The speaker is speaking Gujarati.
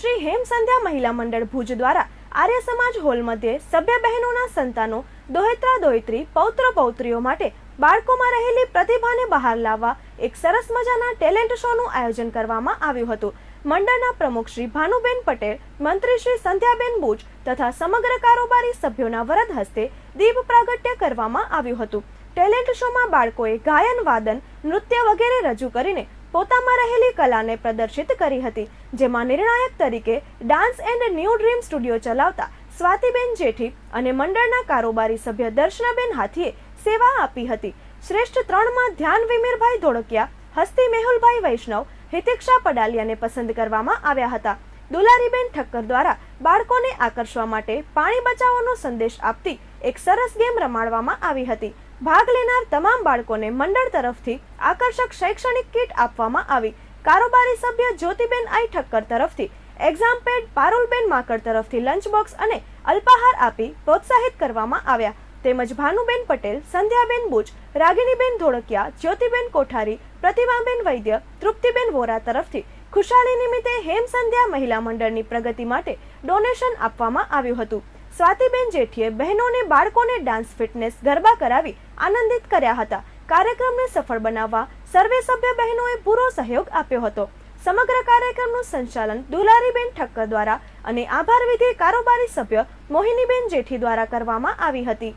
શ્રી હેમ સંધ્યા મહિલા મંડળ ભુજ દ્વારા આર્ય સમાજ હોલ મધ્યે સભ્ય બહેનોના સંતાનો, દોહિત્રા દોહિત્રી પૌત્ર, પૌત્રીઓ માટે બાળકોમાં રહેલી પ્રતિભાને બહાર લાવવા એક સરસ મજાના ટેલેન્ટ શોનું આયોજન કરવામાં આવ્યું હતું. મંડળના પ્રમુખ શ્રી ભાનુબેન પટેલ, મંત્રી શ્રી સંધ્યાબેન બુચ તથા સમગ્ર કારોબારી સભ્યોના વરદ હસ્તે દીપ પ્રાગટ્ય કરવામાં આવ્યું હતું. ટેલેન્ટ શોમાં બાળકોએ ગાયન, વાદન, નૃત્ય વગેરે રજૂ કરીને પોતામાં રહેલી કલાને પ્રદર્શિત કરી હતી, જેમાં નિર્ણાયક તરીકે dance and new dream studio ચલાવતા સ્વાતિબેન જેઠી અને મંડળના કારોબારી સભ્ય દર્શનાબેન હાથીએ સેવા આપી હતી. શ્રેષ્ઠ ત્રણમાં ધ્યાન વિમીરભાઈ ધોળકિયા, હસ્તી મેહુલભાઈ વૈષ્ણવ, હિતિક્ષા પડાલિયાને પસંદ કરવામાં આવ્યા હતા. દુલારીબેન ઠક્કર દ્વારા બાળકોને આકર્ષવા માટે પાણી બચાવવાનો સંદેશ આપતી એક સરસ ગેમ રમાડવામાં આવી હતી. ભાગ લેનાર તમામ બાળકોને મંડળ તરફથી આકર્ષક શૈક્ષણિક કીટ આપવામાં આવી. કારોબારી સભ્ય જ્યોતિબેન આઈ ઠક્કર તરફથી એક્ઝામ પેડ પારુલબેન માકડ તરફથી લંચ બોક્સ અને અલ્પાહાર આપી પ્રોત્સાહિત કરવામાં આવ્યા. તેમજ ભાનુબેન પટેલ, સંધ્યાબેન બુચ, રાગિણીબેન ધોળકિયા, જ્યોતિબેન કોઠારી પ્રતિમાબેન વૈદ્ય, તૃપ્તિબેન વોરા તરફથી ખુશાલી નિમિત્તે હેમ સંધ્યા મહિલા મંડળની પ્રગતિ માટે ડોનેશન આપવામાં આવ્યું હતું. સ્વાતિબેન જેઠીએ બહેનોને, બાળકોને ડાન્સ ફિટનેસ ગરબા કરાવી આનંદિત કર્યા હતા. કાર્યક્રમને સફળ બનાવવા સર્વે સભ્ય બહેનોએ પૂરો સહયોગ આપ્યો હતો. સમગ્ર કાર્યક્રમનું સંચાલન દુલારીબેન ઠક્કર દ્વારા અને આભાર વિધિ કારોબારી સભ્ય મોહિનીબેન જેઠી દ્વારા કરવામાં આવી હતી.